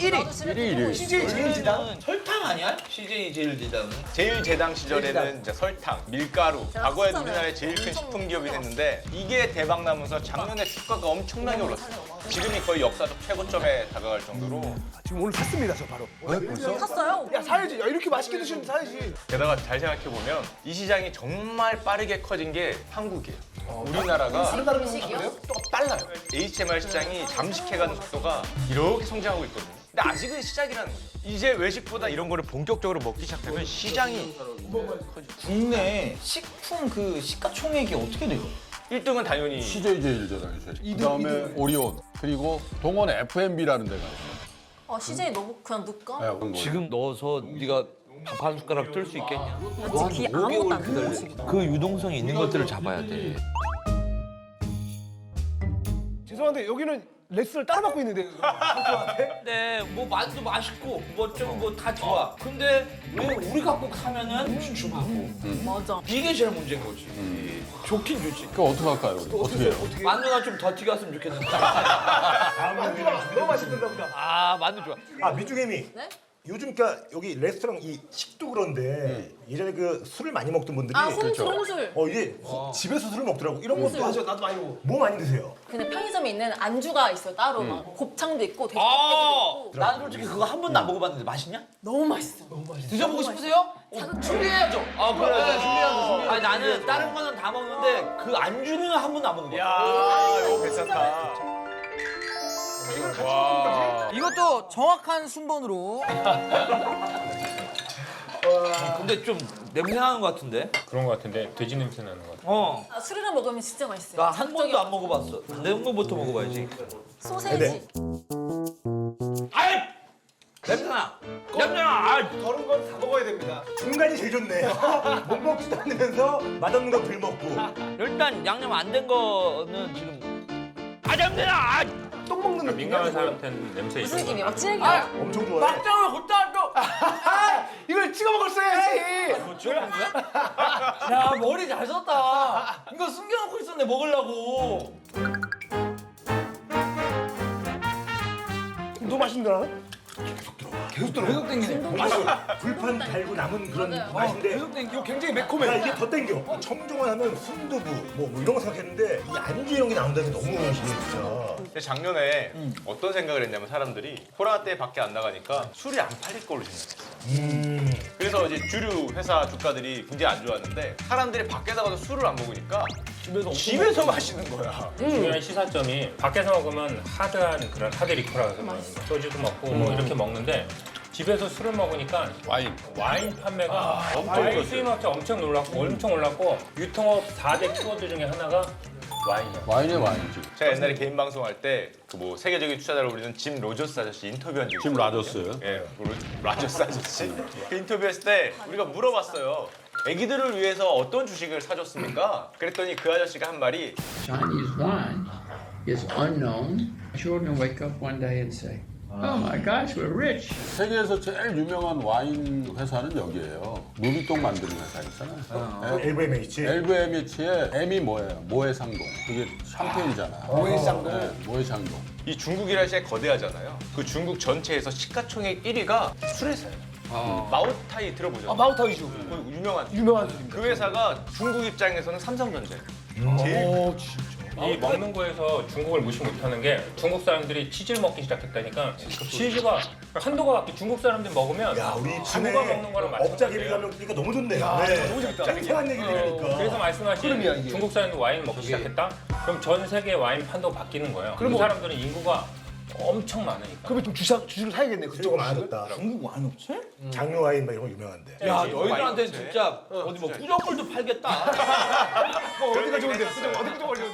1위. 1위 1위. CJ 제일 지당? 설탕 아니야? CJ 제일 지당. 제일 재당 시절에는 이제 설탕, 밀가루, 과거에 우리나라의 제일 큰 식품 기업이. 됐는데 이게 대박 나면서 작년에 주가가 엄청나게 올랐어요. 지금이 거의 역사적 최고점에 다가갈 정도로 지금 오늘 샀습니다 저 바로. 샀어요? 야 사야지. 야 이렇게 맛있게 드시면 사야지. 게다가 잘 생각해 보면 이 시장이 정말 빠르게 커진 게 한국이에요. 우리나라가 음식이요? 속도가 빨라요. HMR 시장이 잠식해가는 속도가 이렇게 성장하고 있거든요. 근데 아직은 시작이라는 거죠. 이제 외식보다 이런 거를 본격적으로 먹기 시작하면 시장이 국내 식품 그 시가총액이 어떻게 돼요? 1등은 당연히 CJ 제일제당이죠. 그다음에 오리온 그리고 동원 F&B라는 데가 있어요. 아 CJ 너무 그냥 넣을까? 네, 그런 거. 지금 넣어서 네가 밥 한 숟가락 뜰 수 있겠냐? 솔직히 아무것도 안 지금. 그 유동성이 있는 것들을 잡아야 돼. 죄송한데 여기는 레슨을 따로 받고 있는데. 근데 뭐 만두 맛있고 뭐좀뭐다 좋아. 근데 왜 우리가 꼭 사면은 음식주하고 맞아. 이게 제일 문제인 거지. 좋긴 좋지. 그거 어떡할까요? 우리? 어떻게 해요? 만두가 좀 더 튀겼으면 좋겠는데. 너무 맛있던가 보다. 아 만두 좋아. 아 미주개미 네? 요즘 그러니까 여기 레스토랑 이 식도 그런데 예전에 그 술을 많이 먹던 분들이 아 홍술 홍술. 어 이제 집에서 술을 먹더라고 이런 것도 맞아 나도 많이 먹어. 뭐 많이 드세요? 근데 편의점에 있는 안주가 있어요 따로 막 곱창도 있고 돼지고기도 아, 있고 난 솔직히 그거 한 번도 안 먹어봤는데 맛있냐? 너무 맛있어. 드셔보고 싶으세요? 어, 준비해야죠. 아 그래, 준비해야죠. 준비해야죠. 아니 나는 다른 거는 다 먹는데 그 안주는 한 번도 안 먹어봤어. 야 이거 괜찮다. 와이 것도 정확한 순번으로 근데 좀 냄새 나는 것 같은데? 그런 것 같은데 돼지 냄새 나는 것 같아. 어. 아, 술이랑 먹으면 진짜 맛있어요. 나 한 번도 안 먹어봤어. 매운 거부터 먹어봐야지. 소세지. 아이! 냄새나! 냄새나! 아이! 저런 건다 먹어야 됩니다. 중간이 제일 좋네 못 먹지도 않으면서 맛없는 거 덜 먹고 일단 양념 안 된 거는 지금 아 냄새나! 아! 똥 먹는 느낌. 민감한 사람한테는 냄새 무슨 있어. 김이 막 질겨. 엄청 좋아해 막장을 걷다 또! 아, 이걸 찍어 먹었어야지. 뭐 지어낸 거야? 야 머리 잘 썼다. 이거 숨겨놓고 있었네 먹으려고. 너무 맛있는데 계속 들어 계속 땡기네 불판 달고 남은 그런 맞아요. 맛인데 계속 땡기고 굉장히 야 매콤해. 이게 더 땡겨 청정원 하면 순두부 뭐, 뭐 이런 거 생각했는데 이 안주 이런 게 나온다는 게 너무 신기해 진짜 근데 작년에 어떤 생각을 했냐면 사람들이 코로나 때 밖에 안 나가니까 술이 안 팔릴 걸로 생각했어요. 음 그래서 이제 주류 회사 주가들이 굉장히 안 좋았는데 사람들이 밖에 나가서 술을 안 먹으니까 집에서 집에서 마시는 거야. 중요한 시사점이 밖에서 먹으면 하드한 그런 하드 리커라고 해서 뭐 소주도 먹고 뭐 이렇게 먹는데 집에서 술을 먹으니까 와인. 와인 판매가 엄청 수입업체 엄청 놀랐고 엄청 올랐고 유통업 4대 키워드 중에 하나가 와인이야. 와인의 와인이지. 제가 옛날에 개인 방송할 때 그 뭐 세계적인 투자자로 불리는 짐 로저스 아저씨 인터뷰한 적이 짐 있어요. 라저스. 예, 그 로- 라저스 아저씨. 그 인터뷰했을 때 우리가 물어봤어요. 아기들을 위해서 어떤 주식을 사줬습니까? 그랬더니 그 아저씨가 한 말이 Chinese wine is unknown. Children wake up one day and say, Oh my gosh, we're rich. 세계에서 제일 유명한 와인 회사는 여기예요. 루비똥 만드는 회사 있잖아요. 네. LVMH LVMH의 M이 뭐예요? 모해상동. 그게 샴페인이잖아. 모해상동. 네, 모해상동. 이 중국이라는 시장이 거대하잖아요. 그 중국 전체에서 시가총액 1위가 술회사예요. 마오타이 들어보죠? 아 마우타이주. 그 유명한 유명한. 그 회사가 중국 입장에서는 삼성전자예요. 오 진짜. 이 먹는 거에서 중국을 무시 못하는 게 중국 사람들이 치즈를 먹기 시작했다니까 치즈가 한도가 중국 사람들이 먹으면 야 우리 중국가 먹는 거랑 업자 마찬가지예요. 그러니까 너무 좋네 네. 너무 재밌다. 생생한 얘기 들으니까 그래서 말씀하신 흐름이야, 이게. 중국 사람들 와인 먹기 시작했다? 그럼 전 세계 와인 판도 바뀌는 거예요. 그 사람들은 인구가 엄청 많으니까. 그러면 좀 주사 주를 사야겠네. 그쪽으로. 많아졌다 중국 와인 없지? 장류 와인 막 이런 거 유명한데 야 예, 너희들한테 와인 진짜 어디 뭐 꾸정물도 팔겠다. 어, 어디가 좋은데? 그죠? 어디 좀 걸리는데?